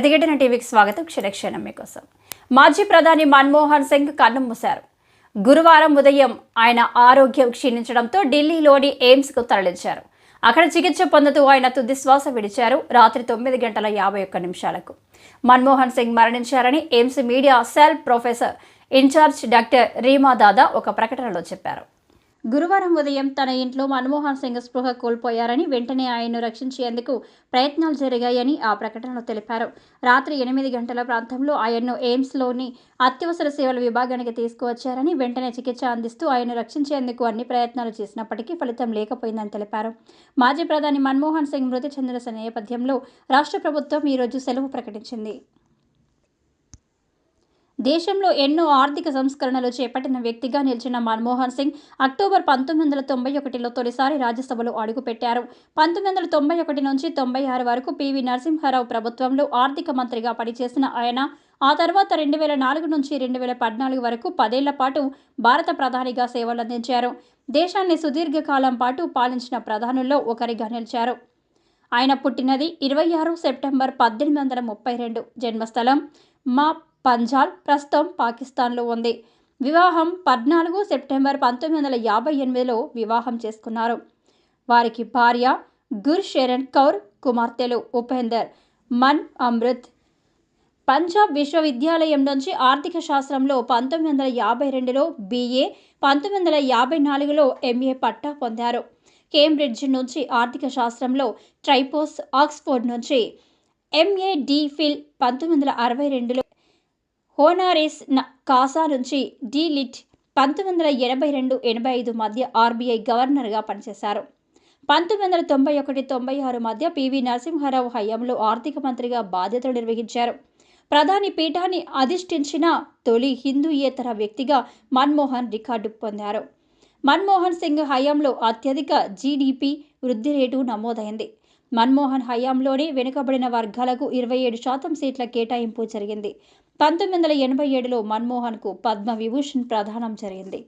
ప్రతిఘటన టీవీకి స్వాగతం. క్షణక్షణం మీకోసం. మాజీ ప్రధాని మన్మోహన్ సింగ్ కన్ను మూశారు. గురువారం ఉదయం ఆయన ఆరోగ్యం క్షీణించడంతో ఢిల్లీలోని ఎయిమ్స్కు తరలించారు. అక్కడ చికిత్స పొందుతూ ఆయన తుది శ్వాస విడిచారు రాత్రి తొమ్మిది గంటల యాభై ఒక్క నిమిషాలకు. Manmohan Singh మరణించారని AIIMS media cell professor incharge doctor Reema Dada ఒక ప్రకటనలో చెప్పారు. గురువారం ఉదయం తన ఇంట్లో మన్మోహన్ సింగ్ స్పృహ కోల్పోయారని వెంటనే ఆయన్ను రక్షించేందుకు ప్రయత్నాలు జరిగాయని ఆ ప్రకటనలో తెలిపారు. రాత్రి ఎనిమిది గంటల ప్రాంతంలో ఆయన్ను ఎయిమ్స్లోని అత్యవసర సేవల విభాగానికి తీసుకువచ్చారని వెంటనే చికిత్స అందిస్తూ ఆయన్ను రక్షించేందుకు అన్ని ప్రయత్నాలు చేసినప్పటికీ ఫలితం లేకపోయిందని తెలిపారు. మాజీ ప్రధాని మన్మోహన్ సింగ్ మృతి చెందిన నేపథ్యంలో రాష్ట్ర ప్రభుత్వం ఈరోజు సెలవు ప్రకటించింది. దేశంలో ఎన్నో ఆర్థిక సంస్కరణలు చేపట్టిన వ్యక్తిగా నిలిచిన మన్మోహన్ సింగ్ అక్టోబర్ పంతొమ్మిది వందల తొంభై ఒకటిలో తొలిసారి రాజ్యసభలో అడుగుపెట్టారు. పంతొమ్మిది వందల తొంభై ఒకటి నుంచి తొంభై ఆరు వరకు పివి నరసింహారావు ప్రభుత్వంలో ఆర్థిక మంత్రిగా పనిచేసిన ఆయన ఆ తర్వాత రెండు వేల నాలుగు నుంచి రెండు వేల పద్నాలుగు వరకు పదేళ్ళ పాటు భారత ప్రధానిగా సేవలందించారు. దేశాన్ని సుదీర్ఘకాలం పాటు పాలించిన ప్రధానుల్లో ఒకరిగా నిలిచారు. ఆయన పుట్టినది ఇరవై ఆరు సెప్టెంబర్ పద్దెనిమిది వందల ముప్పై రెండు జన్మస్థలం మా పంజాల్ ప్రస్తుతం పాకిస్తాన్లో ఉంది. వివాహం పద్నాలుగు సెప్టెంబర్ పంతొమ్మిది వందల యాభై ఎనిమిదిలో వివాహం చేసుకున్నారు. వారికి భార్య గుర్ శరణ్ కౌర్ కుమార్తెలు ఉపేందర్ మన్ అమృత్. పంజాబ్ విశ్వవిద్యాలయం నుంచి ఆర్థిక శాస్త్రంలో పంతొమ్మిది వందల యాభై రెండులో బీఏ పంతొమ్మిది వందల యాభై నాలుగులో ఎంఏ పట్టా పొందారు. కేంబ్రిడ్జ్ నుంచి ఆర్థిక శాస్త్రంలో ట్రైపోస్ ఆక్స్ఫోర్డ్ నుంచి ఎంఏ డి ఫిల్ పంతొమ్మిది వందల అరవై రెండులో హోనారిస్ న- కాసా నుంచి డి లిట్ పంతొమ్మిది వందల ఎనభై రెండు ఎనభై ఐదు మధ్య ఆర్బీఐ గవర్నర్గా పనిచేశారు. పంతొమ్మిది వందల తొంభై ఒకటి తొంభై ఆరు మధ్య పివి నరసింహారావు హయాంలో ఆర్థిక మంత్రిగా బాధ్యతలు నిర్వహించారు. ప్రధాని పీఠాన్ని అధిష్ఠించిన తొలి హిందూయేతర వ్యక్తిగా మన్మోహన్ రికార్డు పొందారు. మన్మోహన్ సింగ్ హయాంలో అత్యధిక జీడిపి వృద్ధి రేటు నమోదైంది. మన్మోహన్ హయాంలోనే వెనుకబడిన వర్గాలకు ఇరవై ఏడు శాతం సీట్ల కేటాయింపు జరిగింది. పంతొమ్మిది వందల ఎనభై ఏడులో మన్మోహన్కు పద్మ విభూషణ్ ప్రదానం జరిగింది.